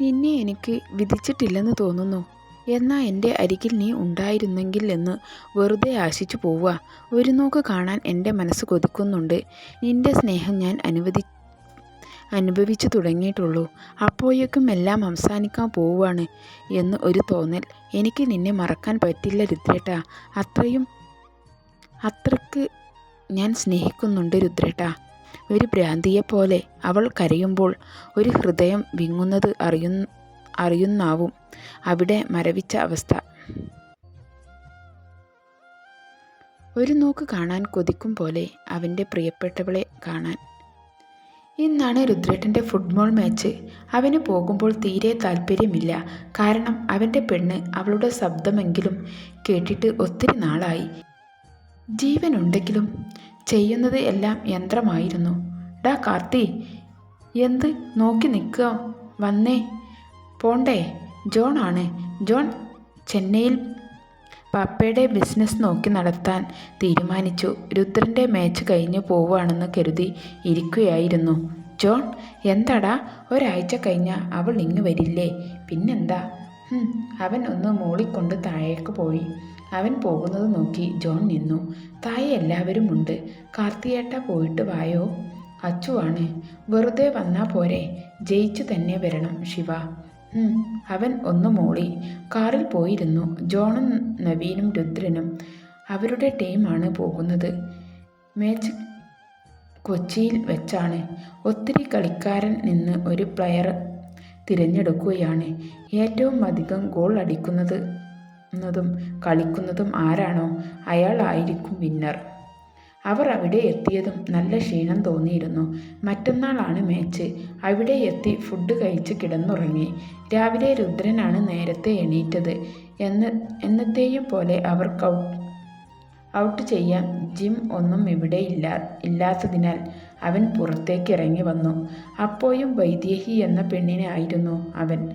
നിന്നെ എനിക്ക് വിധിച്ചിട്ടില്ലെന്ന് തോന്നുന്നു. എന്നാ എന്റെ അരികിൽ നീ ഉണ്ടായിരുന്നെങ്കിൽ എന്ന് വെറുതെ ആശിച്ചു പോവുക. ഒരു നോക്ക് കാണാൻ എന്റെ മനസ്സ് കൊതിക്കുന്നുണ്ട്. നിന്റെ സ്നേഹം ഞാൻ അനുവദി അനുഭവിച്ചു തുടങ്ങിയിട്ടുള്ളൂ. അപ്പോഴേക്കും എല്ലാം അവസാനിക്കാൻ പോവുകയാണ് എന്ന് ഒരു തോന്നൽ. എനിക്ക് നിന്നെ മറക്കാൻ പറ്റില്ല രുദ്രേട്ട. അത്രയും അത്രയ്ക്ക് ഞാൻ സ്നേഹിക്കുന്നുണ്ട് രുദ്രേട്ട. ഒരു ഭ്രാന്തിയെപ്പോലെ അവൾ കരയുമ്പോൾ ഒരു ഹൃദയം വിങ്ങുന്നത് അറിയു അറിയുന്നാവും. അവിടെ മരവിച്ച അവസ്ഥ. ഒരു നോക്ക് കാണാൻ കൊതിക്കും പോലെ അവന്റെ പ്രിയപ്പെട്ടവളെ കാണാൻ. ഇന്നാണ് രുദ്രേട്ടന്റെ ഫുട്ബോൾ മാച്ച്. അവന് പോകുമ്പോൾ തീരെ താല്പര്യമില്ല. കാരണം അവന്റെ പെണ്ണ് അവളുടെ ശബ്ദമെങ്കിലും കേട്ടിട്ട് ഒത്തിരി നാളായി. ജീവനുണ്ടെങ്കിലും ചെയ്യുന്നത് എല്ലാം യന്ത്രമായിരുന്നു. ഡാ കാർത്തി? എന്ത് നോക്കി നിൽക്കുക. വന്നേ. പോണ്ടേ. ജോൺ ആണ്. ജോൺ ചെന്നൈയിൽ പപ്പയുടെ ബിസിനസ് നോക്കി നടത്താൻ തീരുമാനിച്ചു. രുദ്രന്റെ മാച്ച് കഴിഞ്ഞു പോവുകയാണെന്ന് കരുതി ഇരിക്കുകയായിരുന്നു. ജോൺ എന്താടാ? ഒരാഴ്ച കഴിഞ്ഞാൽ അവൾ ഇങ്ങ് വരില്ലേ? പിന്നെന്താ? അവൻ ഒന്ന് മൂളിക്കൊണ്ട് താഴേക്ക് പോയി. അവൻ പോകുന്നത് നോക്കി ജോൺ നിന്നു. താഴെ എല്ലാവരും ഉണ്ട്. കാർത്തിയേട്ട പോയിട്ട് വായോ? അച്ചുവാണ്. വെറുതെ വന്നാ പോരെ. ജയിച്ചു തന്നെ വരണം ശിവ. അവൻ ഒന്ന് മൂളി. കാറിൽ പോയിരുന്നു. ജോണും നവീനും രുദ്രനും. അവരുടെ ടീമാണ് പോകുന്നത്. മാച്ച് കൊച്ചിയിൽ വെച്ചാണ്. ഒത്തിരി കളിക്കാരൻ നിന്ന് ഒരു പ്ലെയർ തിരഞ്ഞെടുക്കുകയാണ്. ഏറ്റവും അധികം ഗോൾ അടിക്കുന്നത് കളിക്കുന്നതും ആരാണോ? അയാളായിരിക്കും വിന്നർ. അവർ അവിടെ എത്തിയതും നല്ല ക്ഷീണം തോന്നിയിരുന്നു. മറ്റന്നാളാണ് മാച്ച്. അവിടെ എത്തി ഫുഡ് കഴിച്ച് കിടന്നുറങ്ങി. രാവിലെ രുദ്രനാണ് നേരത്തെ എണീറ്റത്. എന്ന് എന്നത്തെയും പോലെ അവർ ഔട്ട് ചെയ്യാൻ ജിം ഒന്നും ഇവിടെ ഇല്ല ഇല്ലാത്തതിനാൽ അവൻ പുറത്തേക്ക് ഇറങ്ങി വന്നു. അപ്പോഴും വൈദേഹി എന്ന പെണ്ണിനെ ആയിരുന്നു അവൻ.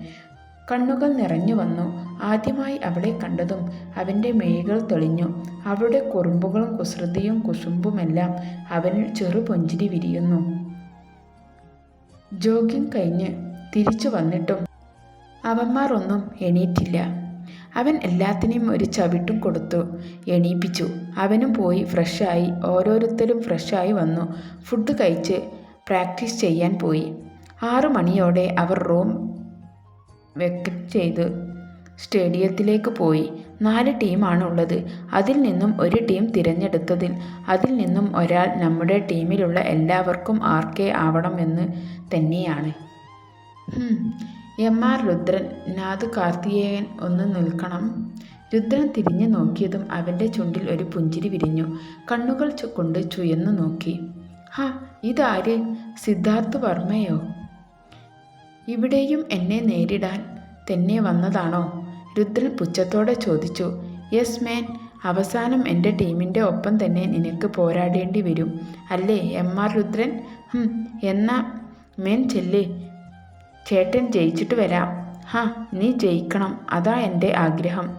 കണ്ണുകൾ നിറഞ്ഞു വന്നു. ആദ്യമായി അവളെ കണ്ടതും അവന്റെ മേകൾ തെളിഞ്ഞു. അവളുടെ കുറുമ്പുകളും കുസൃതിയും കുസുമ്പുമെല്ലാം അവനിൽ ചെറുപൊഞ്ചിരി വിരിയുന്നു. ജോഗിങ് കഴിഞ്ഞ് തിരിച്ചു വന്നിട്ടും അവന്മാർ ഒന്നും എണീറ്റില്ല. അവൻ എല്ലാത്തിനെയും ഒരു ചവിട്ടും കൊടുത്തു. എണീപ്പിച്ചു. അവനും പോയി ഫ്രഷായി ഓരോരുത്തരും ഫ്രഷായി വന്നു. ഫുഡ് കഴിച്ച് പ്രാക്ടീസ് ചെയ്യാൻ പോയി. ആറു മണിയോടെ അവർ റൂം വെക്കറ്റ് ചെയ്ത് സ്റ്റേഡിയത്തിലേക്ക് പോയി. നാല് ടീമാണ് ഉള്ളത് അതിൽ നിന്നും ഒരു ടീം തിരഞ്ഞെടുത്തതിൽ അതിൽ നിന്നും ഒരാൾ നമ്മുടെ ടീമിലുള്ള എല്ലാവർക്കും ആർ കെ ആവണമെന്ന് തന്നെയാണ്. എം ആർ രുദ്രൻ നാഥ് കാർത്തികേയൻ ഒന്ന് നിൽക്കണം. രുദ്രൻ തിരിഞ്ഞു നോക്കിയതും അവന്റെ ചുണ്ടിൽ ഒരു പുഞ്ചിരി വിരിഞ്ഞു. കണ്ണുകൾ കൊണ്ട് ചുയന്നു നോക്കി. ഹാ ഇതാര്? സിദ്ധാർത്ഥ് വർമ്മയോ? ഇവിടെയും എന്നെ നേരിടാൻ തന്നെ വന്നതാണോ? രുദ്രൻ പുച്ഛത്തോടെ ചോദിച്ചു. Yes man. അവസാനം എന്റെ ടീമിന്റെ ഒപ്പം തന്നെ നിനക്ക് പോരാടേണ്ടി വരും. അല്ലേ എം ആർ രുദ്രൻ? എന്നാ മേൻ ചെല്ലേ. ചേട്ടൻ ജയിച്ചിട്ട് വരാം. ഹാ നീ ജയിക്കണം. അതാ എന്റെ ആഗ്രഹം.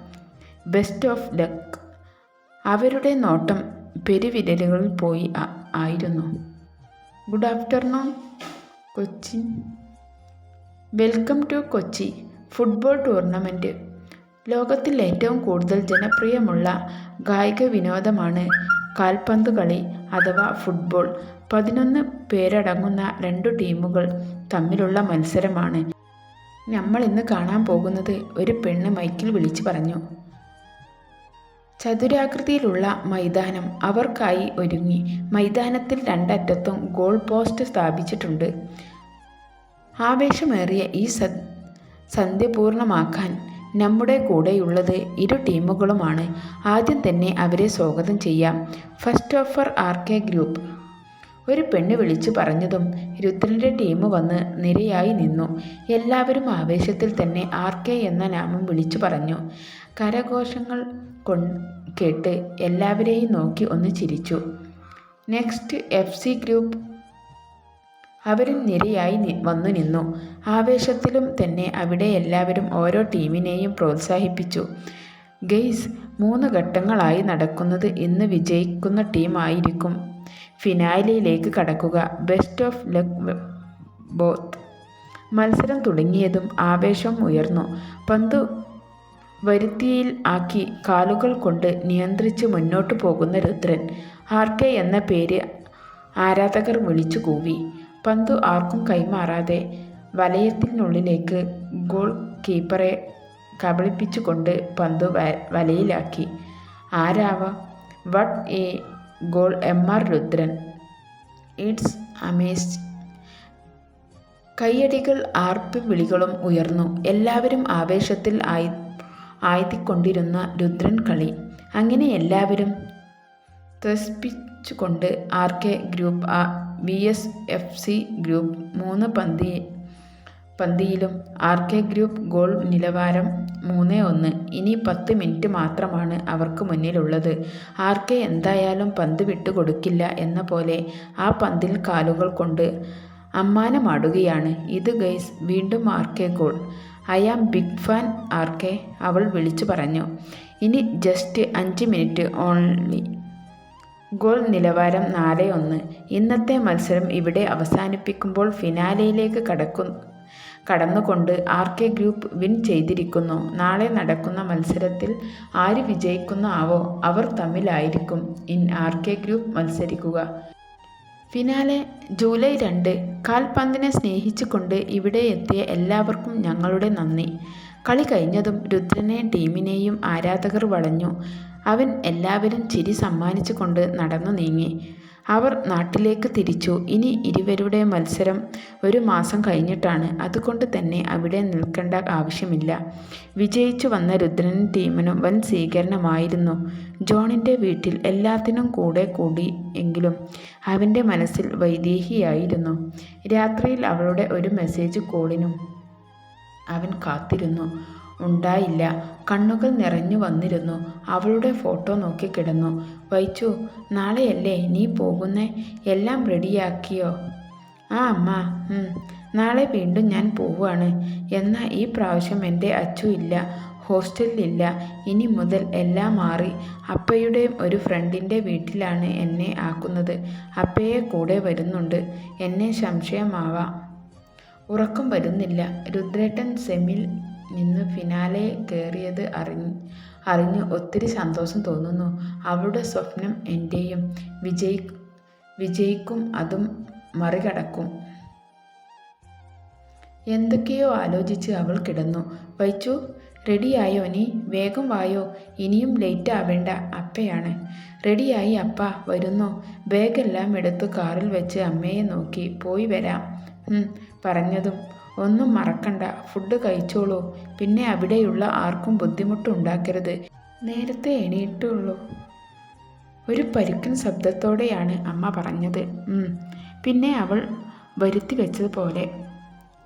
Best of luck. അവരുടെ നോട്ടം പെരുവിരലുകളിൽ പോയി ആയിരുന്നു. Good afternoon Cochin. Welcome to Kochi football tournament ലോകത്തിൽ ഏറ്റവും കൂടുതൽ ജനപ്രിയമുള്ള കായിക വിനോദമാണ് കാൽപന്ത് കളി അഥവാ ഫുട്ബോൾ. പതിനൊന്ന് പേരടങ്ങുന്ന രണ്ടു ടീമുകൾ തമ്മിലുള്ള മത്സരമാണ്. നമ്മൾ ഇന്ന് കാണാൻ പോകുന്നത് ഒരു പെണ്ണ് മൈക്കിൽ വിളിച്ചു പറഞ്ഞു. ചതുരാകൃതിയിലുള്ള മൈതാനം അവർക്കായി ഒരുങ്ങി. മൈതാനത്തിൽ രണ്ടറ്റത്തും ഗോൾ പോസ്റ്റ് സ്ഥാപിച്ചിട്ടുണ്ട്. ആവേശമേറിയ ഈ സന്ധ്യ പൂർണമാക്കാൻ നമ്മുടെ കൂടെയുള്ളത് ഇരു ടീമുകളുമാണ്. ആദ്യം തന്നെ അവരെ സ്വാഗതം ചെയ്യാം. First offer R K group. ഒരു പെണ്ണ് വിളിച്ചു പറഞ്ഞതും രുദ്രന്റെ ടീം വന്ന് നിരയായി നിന്നു. എല്ലാവരും ആവേശത്തിൽ തന്നെ ആർ കെ എന്ന നാമം വിളിച്ചു പറഞ്ഞു. കരഘോഷങ്ങൾ കൊ കേട്ട് എല്ലാവരെയും നോക്കി ഒന്ന് ചിരിച്ചു. നെക്സ്റ്റ് എഫ് സി ഗ്രൂപ്പ് അവരും നിരയായി വന്നു നിന്നു. ആവേശത്തിലും തന്നെ അവിടെ എല്ലാവരും ഓരോ ടീമിനെയും പ്രോത്സാഹിപ്പിച്ചു. ഗെയ്സ് മൂന്ന് ഘട്ടങ്ങളായി നടക്കുന്നത് ഇന്ന് വിജയിക്കുന്ന ടീമായിരിക്കും. ഫിനാലിയിലേക്ക് കടക്കുക. Best of luck both. മത്സരം തുടങ്ങിയതും ആവേശം ഉയർന്നു. പന്ത് വരുത്തിയിൽ ആക്കി കാലുകൾ കൊണ്ട് നിയന്ത്രിച്ച് മുന്നോട്ടു പോകുന്ന രുദ്രൻ ആർ കെ എന്ന പേര് ആരാധകർ വിളിച്ചു കൂവി. പന്ത് ആർക്കും കൈമാറാതെ വലയത്തിനുള്ളിലേക്ക് ഗോൾ കീപ്പറെ കബളിപ്പിച്ചുകൊണ്ട് പന്ത് വലയിലാക്കി. ആരാവ? What a goal M R Rudran. It's amazed. കൈയടികൾ ആർപ്പ് വിളികളും ഉയർന്നു. എല്ലാവരും ആവേശത്തിൽ ആയി ആയിത്തിക്കൊണ്ടിരുന്ന രുദ്രൻ കളി. അങ്ങനെ എല്ലാവരും ത്രസിപ്പിച്ചുകൊണ്ട് R K group V S F C group മൂന്ന് പന്തി പന്തിയിലും ആർ കെ ഗ്രൂപ്പ് ഗോൾ നിലവാരം മൂന്ന് ഒന്ന്. ഇനി പത്ത് മിനിറ്റ് മാത്രമാണ് അവർക്ക് മുന്നിലുള്ളത്. ആർ കെ എന്തായാലും പന്ത് വിട്ടുകൊടുക്കില്ല എന്ന പോലെ ആ പന്തിൽ കാലുകൾ കൊണ്ട് അമ്മാനമാടുകയാണ്. ഇത് ഗൈസ് വീണ്ടും R K goal. I am big fan R K അവൾ വിളിച്ചു പറഞ്ഞു. ഇനി ജസ്റ്റ് അഞ്ച് മിനിറ്റ് ഓൺലി ഗോൾ നിലവാരം നാല് ഒന്ന്. ഇന്നത്തെ മത്സരം ഇവിടെ അവസാനിപ്പിക്കുമ്പോൾ ഫിനാലയിലേക്ക് കടക്കു കടന്നുകൊണ്ട് ആർ കെ ഗ്രൂപ്പ് വിൻ ചെയ്തിരിക്കുന്നു. നാളെ നടക്കുന്ന മത്സരത്തിൽ ആര് വിജയിക്കുന്ന ആവോ അവർ തമ്മിലായിരിക്കും ഇൻ ആർ കെ ഗ്രൂപ്പ് മത്സരിക്കുക. ഫിനാലെ ജൂലൈ രണ്ട്. കാൽപന്തിനെ സ്നേഹിച്ചുകൊണ്ട് ഇവിടെ എത്തിയ എല്ലാവർക്കും ഞങ്ങളുടെ നന്ദി. കളി കഴിഞ്ഞതും രുദ്രനെ ടീമിനെയും ആരാധകർ വളഞ്ഞു. അവൻ എല്ലാവരും ചിരി സമ്മാനിച്ചുകൊണ്ട് നടന്നു നീങ്ങി. അവർ നാട്ടിലേക്ക് തിരിച്ചു. ഇനി ഇരുവരുടെ മത്സരം ഒരു മാസം കഴിഞ്ഞിട്ടാണ്. അതുകൊണ്ട് തന്നെ അവിടെ നിൽക്കേണ്ട ആവശ്യമില്ല. വിജയിച്ചു വന്ന രുദ്രനും ടീമിനും വൻ സ്വീകരണമായിരുന്നു. ജോണിന്റെ വീട്ടിൽ എല്ലാത്തിനും കൂടെ കൂടി എങ്കിലും അവന്റെ മനസ്സിൽ വൈദേഹിയായിരുന്നു. രാത്രിയിൽ അവളുടെ ഒരു മെസ്സേജ് കോളിനും അവൻ കാത്തിരുന്നു. ഉണ്ടായില്ല. കണ്ണുകൾ നിറഞ്ഞു വന്നിരുന്നു. അവളുടെ ഫോട്ടോ നോക്കി കിടന്നു. വൈച്ചു നാളെയല്ലേ നീ പോകുന്നേ? എല്ലാം റെഡിയാക്കിയോ? ആ അമ്മ. നാളെ വീണ്ടും ഞാൻ പോവുകയാണ്. എന്നാൽ ഈ പ്രാവശ്യം എന്റെ അച്ചു ഇല്ല ഹോസ്റ്റലിലില്ല ഇനി മുതൽ എല്ലാം മാറി. അപ്പയുടെയും ഒരു ഫ്രണ്ടിന്റെ വീട്ടിലാണ് എന്നെ ആക്കുന്നത്. അപ്പയെ കൂടെ വരുന്നുണ്ട്. എന്നെ സംശയമാവാം. ഉറക്കം വരുന്നില്ല. രുദ്രേട്ടൻ സെമിൽ നിന്ന് ഫിനാലെ കയറിയത് അറിഞ്ഞ് അറിഞ്ഞ് ഒത്തിരി സന്തോഷം തോന്നുന്നു. അവളുടെ സ്വപ്നം എന്റെയും വിജയി വിജയിക്കും അതും മറികടക്കും. എന്തൊക്കെയോ ആലോചിച്ച് അവൾ കിടന്നു. വൈച്ചു റെഡിയായോ നീ? വേഗം വായോ. ഇനിയും ലേറ്റ് ആവേണ്ട. അപ്പയാണ്. റെഡിയായി അപ്പ. വരുന്നു? ബാഗെല്ലാം എടുത്ത് കാറിൽ വെച്ച് അമ്മയെ നോക്കി. പോയി വരാം. പറഞ്ഞതും ഒന്നും മറക്കണ്ട. ഫുഡ് കഴിച്ചോളൂ. പിന്നെ അവിടെയുള്ള ആർക്കും ബുദ്ധിമുട്ടുണ്ടാക്കരുത്. നേരത്തെ എണീറ്റുള്ളൂ. ഒരു പരുക്കൻ ശബ്ദത്തോടെയാണ് അമ്മ പറഞ്ഞത്. പിന്നെ അവൾ വരുത്തി വെച്ചതുപോലെ.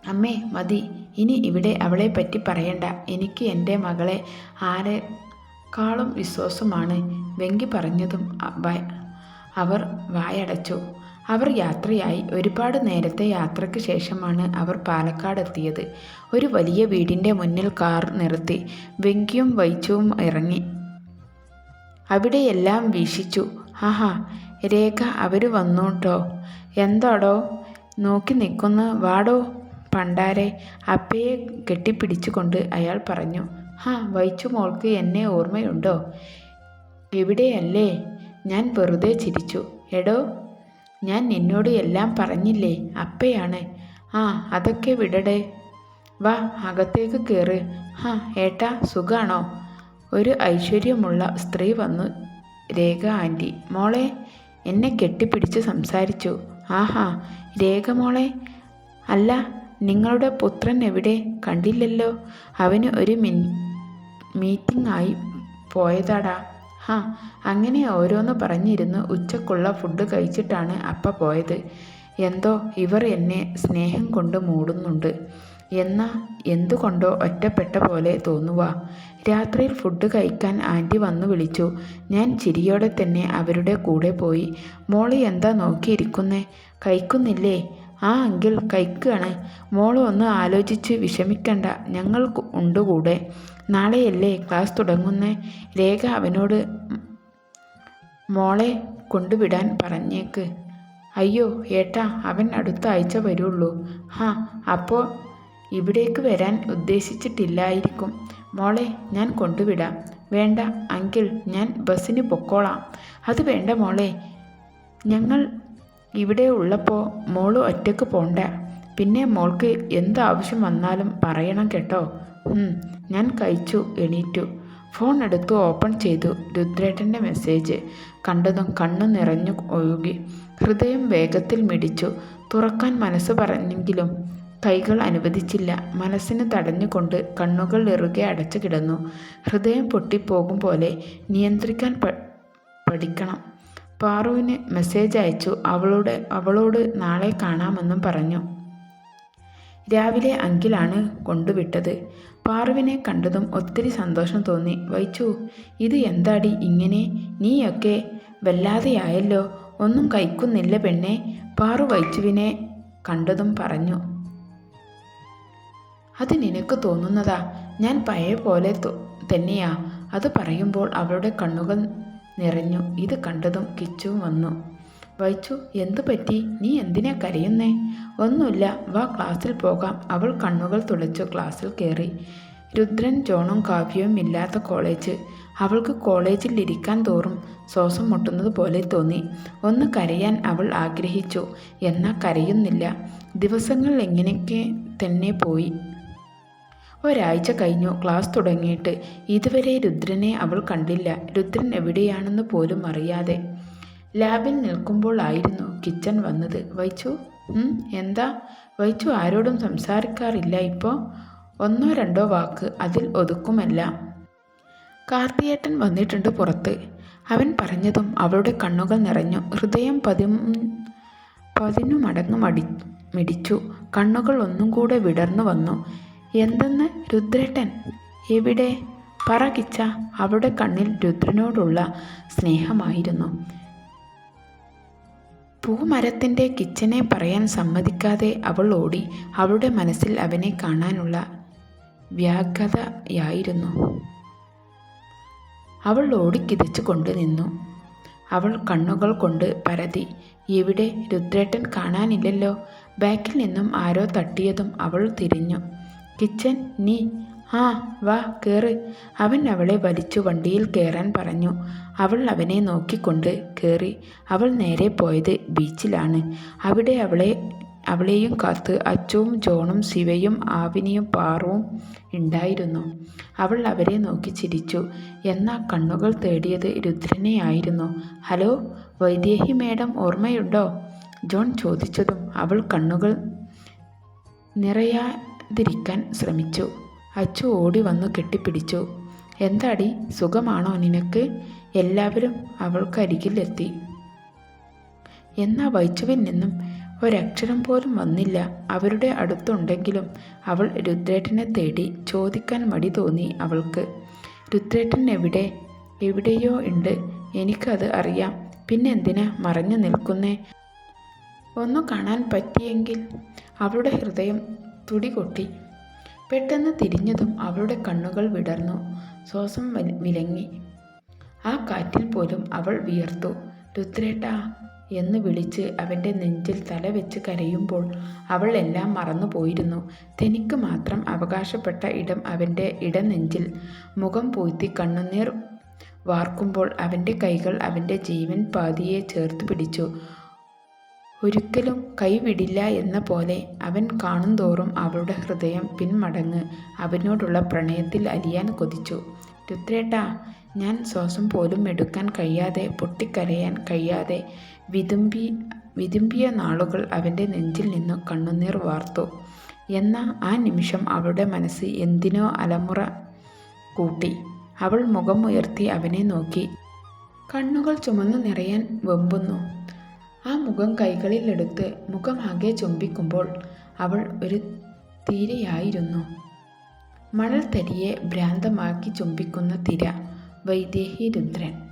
അമ്മേ മതി. ഇനി ഇവിടെ അവളെ പറ്റി പറയണ്ട. എനിക്ക് എന്റെ മകളെ ആരെക്കാളും വിശ്വാസമാണ്. വെങ്കി പറഞ്ഞതും അവർ വായടച്ചു. അവർ യാത്രയായി. ഒരുപാട് നേരത്തെ യാത്രയ്ക്ക് ശേഷമാണ് അവർ പാലക്കാട് എത്തിയത് ഒരു വലിയ വീടിന്റെ മുന്നിൽ കാർ നിർത്തി. വെങ്കിയും വൈച്ചുവും ഇറങ്ങി. അവിടെയെല്ലാം വീക്ഷിച്ചു. ആഹാ രേഖ അവർ വന്നുട്ടോ? എന്തോടോ? നോക്കി നിൽക്കുന്ന വാടോ? പണ്ടാരെ അപ്പയെ കെട്ടിപ്പിടിച്ചുകൊണ്ട് അയാൾ പറഞ്ഞു. ഹാ വൈച്ചു മോൾക്ക് എന്നെ ഓർമ്മയുണ്ടോ? എവിടെയല്ലേ? ഞാൻ വെറുതെ ചിരിച്ചു. എടോ ഞാൻ നിന്നോട് എല്ലാം പറഞ്ഞില്ലേ? അപ്പയാണ്. ആ അതൊക്കെ വിടടെ. വാ അകത്തേക്ക് കയറ് ഹാ ഏട്ടാ സുഖാണോ? ഒരു ഐശ്വര്യമുള്ള സ്ത്രീ വന്നു. രേഖ ആന്റി മോളെ എന്നെ കെട്ടിപ്പിടിച്ച് സംസാരിച്ചു. ആഹാ രേഖ മോളെ. അല്ല നിങ്ങളുടെ പുത്രൻ എവിടെ? കണ്ടില്ലല്ലോ. അവന് ഒരു മിൻ മീറ്റിംഗ് ആയി പോയതാടാ. ഹാ അങ്ങനെ ഓരോന്ന് പറഞ്ഞിരുന്ന് ഉച്ചക്കുള്ള ഫുഡ് കഴിച്ചിട്ടാണ് അപ്പ പോയത്. എന്തോ ഇവർ എന്നെ സ്നേഹം കൊണ്ട് മൂടുന്നുണ്ട്. എന്നാ എന്തുകൊണ്ടോ ഒറ്റപ്പെട്ട പോലെ തോന്നുക രാത്രിയിൽ ഫുഡ് കഴിക്കാൻ ആന്റി വന്നു വിളിച്ചു. ഞാൻ ചിരിയോടെ തന്നെ അവരുടെ കൂടെ പോയി. മോൾ എന്താ നോക്കിയിരിക്കുന്നേ? കഴിക്കുന്നില്ലേ? ആ അങ്കിൾ കഴിക്കുകയാണ് മോൾ ഒന്ന് ആലോചിച്ച് വിഷമിക്കണ്ട. ഞങ്ങൾ ഉണ്ട് കൂടെ നാളെയല്ലേ ക്ലാസ് തുടങ്ങുന്നേ? രേഖ അവനോട് മോളെ കൊണ്ടുവിടാൻ പറഞ്ഞേക്ക്. അയ്യോ ഏട്ടാ അവൻ അടുത്ത ആഴ്ച വരുള്ളൂ. ഹാ അപ്പോൾ ഇവിടേക്ക് വരാൻ ഉദ്ദേശിച്ചിട്ടില്ലായിരിക്കും. മോളെ ഞാൻ കൊണ്ടുവിടാം. വേണ്ട അങ്കിൾ ഞാൻ ബസ്സിന് പൊക്കോളാം. അത് വേണ്ട മോളെ. ഞങ്ങൾ ഇവിടെ ഉള്ളപ്പോൾ മോൾ ഒറ്റയ്ക്ക് പോണ്ട. പിന്നെ മോൾക്ക് എന്താവശ്യം വന്നാലും പറയണം കേട്ടോ. ഞാൻ കഴിച്ചു എണീറ്റു. ഫോൺ എടുത്തു ഓപ്പൺ ചെയ്തു. രുദ്രേട്ടന്റെ മെസ്സേജ് കണ്ടതും കണ്ണു നിറഞ്ഞു ഒഴുകി. ഹൃദയം വേഗത്തിൽ മിടിച്ചു. തുറക്കാൻ മനസ്സ് പറഞ്ഞെങ്കിലും കൈകൾ അനുവദിച്ചില്ല. മനസ്സിന് തടഞ്ഞുകൊണ്ട് കണ്ണുകൾ ഇറുകെ അടച്ചു കിടന്നു. ഹൃദയം പൊട്ടിപ്പോകും പോലെ നിയന്ത്രിക്കാൻ പഠിക്കണം. പാറുവിന് മെസ്സേജ് അയച്ചു. അവളോട് അവളോട് നാളെ കാണാമെന്നും പറഞ്ഞു. രാവിലെ അങ്കിലാണ് കൊണ്ടുവിട്ടത്. പാറുവിനെ കണ്ടതും ഒത്തിരി സന്തോഷം തോന്നി. വൈച്ചു ഇത് എന്താടി ഇങ്ങനെ? നീയൊക്കെ വല്ലാതെയായല്ലോ. ഒന്നും കഴിക്കുന്നില്ല പെണ്ണെ പാറു വൈച്ചുവിനെ കണ്ടതും പറഞ്ഞു. അത് നിനക്ക് തോന്നുന്നതാ. ഞാൻ പഴയ പോലെ തന്നെയാ. അത് പറയുമ്പോൾ അവളുടെ കണ്ണുകൾ നിറഞ്ഞു. ഇത് കണ്ടതും കിച്ചും വന്നു. വൈച്ചു എന്തു പറ്റി? നീ എന്തിനാ കരയുന്നേ? ഒന്നുമില്ല. വാ ക്ലാസ്സിൽ പോകാം. അവൾ കണ്ണുകൾ തുളച്ചു ക്ലാസ്സിൽ കയറി. രുദ്രൻ ജോണും കാവ്യവും ഇല്ലാത്ത കോളേജ്. അവൾക്ക് കോളേജിൽ ഇരിക്കാൻ തോറും ശ്വാസം മുട്ടുന്നത് പോലെ തോന്നി. ഒന്ന് കരയാൻ അവൾ ആഗ്രഹിച്ചു. എന്നാൽ കരയുന്നില്ല. ദിവസങ്ങൾ എങ്ങനെയൊക്കെ തന്നെ പോയി. ഒരാഴ്ച കഴിഞ്ഞു. ക്ലാസ് തുടങ്ങിയിട്ട്. ഇതുവരെ രുദ്രനെ അവൾ കണ്ടില്ല. രുദ്രൻ എവിടെയാണെന്ന് പോലും അറിയാതെ. ലാബിൽ നിൽക്കുമ്പോൾ ആയിരുന്നു കിച്ചൻ വന്നത്. വൈച്ചു എന്താ? വൈച്ചു ആരോടും സംസാരിക്കാറില്ല ഇപ്പോൾ ഒന്നോ രണ്ടോ വാക്ക് അതിൽ ഒതുക്കുമല്ല. കാർത്തിയേട്ടൻ വന്നിട്ടുണ്ട് പുറത്ത്. അവൻ പറഞ്ഞതും അവളുടെ കണ്ണുകൾ നിറഞ്ഞു. ഹൃദയം പതി പതിനു മടങ്ങ് മടി മിടിച്ചു. കണ്ണുകൾ ഒന്നും കൂടെ വിടർന്നു വന്നു. എന്തെന്ന്? രുദ്രേട്ടൻ? എവിടെ? പറ കിച്ച. അവളുടെ കണ്ണിൽ രുദ്രനോടുള്ള സ്നേഹമായിരുന്നു. പൂമരത്തിന്റെ കിച്ചനെ പറയാൻ സമ്മതിക്കാതെ അവൾ ഓടി. അവളുടെ മനസ്സിൽ അവനെ കാണാനുള്ള വ്യാഘതയായിരുന്നു അവൾ ഓടിക്കിതച്ചു കൊണ്ട് നിന്നു. അവൾ കണ്ണുകൾ കൊണ്ട് പരതി. ഇവിടെ രുദ്രേട്ടൻ കാണാനില്ലല്ലോ. ബാക്കിൽ നിന്നും ആരോ തട്ടിയതും അവൾ തിരിഞ്ഞു. കിച്ചൻ നീ ആ വാ കയറ് അവൻ അവളെ വലിച്ചു വണ്ടിയിൽ കയറാൻ പറഞ്ഞു. അവൾ അവനെ നോക്കിക്കൊണ്ട് കയറി അവൾ നേരെ പോയത് ബീച്ചിലാണ്. അവിടെ അവളെ അവളെയും കാത്ത് അച്ചുവും ജോണും ശിവയും ആവിനിയും പാറവും ഉണ്ടായിരുന്നു. അവൾ അവരെ നോക്കി ചിരിച്ചു. എന്നാ കണ്ണുകൾ തേടിയത് രുദ്രനെയായിരുന്നു. ഹലോ വൈദേഹി മേഡം ഓർമ്മയുണ്ടോ? ജോൺ ചോദിച്ചതും അവൾ കണ്ണുകൾ നിറയാതിരിക്കാൻ ശ്രമിച്ചു. അച്ചു ഓടി വന്നു കെട്ടിപ്പിടിച്ചു. എന്താടി? സുഖമാണോ നിനക്ക്? എല്ലാവരും അവൾക്കരികിലെത്തി. എന്നാ വൈച്ചുവിൽ നിന്നും ഒരക്ഷരം പോലും വന്നില്ല. അവരുടെ അടുത്തുണ്ടെങ്കിലും അവൾ രുദ്രേട്ടനെ തേടി ചോദിക്കാൻ മടി തോന്നി അവൾക്ക്. രുദ്രേട്ടൻ എവിടെ? എവിടെയോ ഉണ്ട്. എനിക്കത് അറിയാം. പിന്നെന്തിനാ മറഞ്ഞു നിൽക്കുന്നേ? ഒന്നു കാണാൻ പറ്റിയെങ്കിൽ അവളുടെ ഹൃദയം തുടികൊട്ടി. പെട്ടെന്ന് തിരിഞ്ഞതും അവളുടെ കണ്ണുകൾ വിടർന്നു. ശ്വാസം വലി- വിലങ്ങി. ആ കാറ്റിൽ പോലും അവൾ വിയർത്തു. രുദ്രേട്ടാ എന്ന് വിളിച്ച് അവന്റെ നെഞ്ചിൽ തല വെച്ച് കരയുമ്പോൾ അവൾ എല്ലാം മറന്നു പോയിരുന്നു. തനിക്ക് മാത്രം അവകാശപ്പെട്ട ഇടം അവന്റെ ഇടനെഞ്ചിൽ. മുഖം പൂഴ്ത്തി കണ്ണുനീർ വാർക്കുമ്പോൾ അവന്റെ കൈകൾ അവന്റെ ജീവൻ പാതിയെ ചേർത്ത് പിടിച്ചു. ഒരിക്കലും കൈവിടില്ല എന്ന പോലെ അവൻ കാണുന്തോറും അവളുടെ ഹൃദയം പിന്മടങ്ങ് അവനോടുള്ള പ്രണയത്തിൽ അലിയാൻ കൊതിച്ചു. രുദ്രേട്ടാ ഞാൻ ശ്വാസം പോലും എടുക്കാൻ കഴിയാതെ പൊട്ടിക്കരയാൻ കഴിയാതെ വിതുമ്പി വിതുമ്പിയ നാളുകൾ അവന്റെ നെഞ്ചിൽ നിന്നു കണ്ണുനീർ വാർത്തു. എന്ന ആ നിമിഷം അവളുടെ മനസ്സ് എന്തിനോ അലമുറ കൂട്ടി. അവൾ മുഖം ഉയർത്തി അവനെ നോക്കി. കണ്ണുകൾ ചുമന്നു നിറയാൻ വെമ്പുന്നു. ആ മുഖം കൈകളിലെടുത്ത് മുഖമാകെ ചുംബിക്കുമ്പോൾ അവൾ ഒരു തീരയായിരുന്നു. മണൽ തരിയെ ഭ്രാന്തമാക്കി ചുംബിക്കുന്ന തിര വൈദേഹി രുദ്രൻ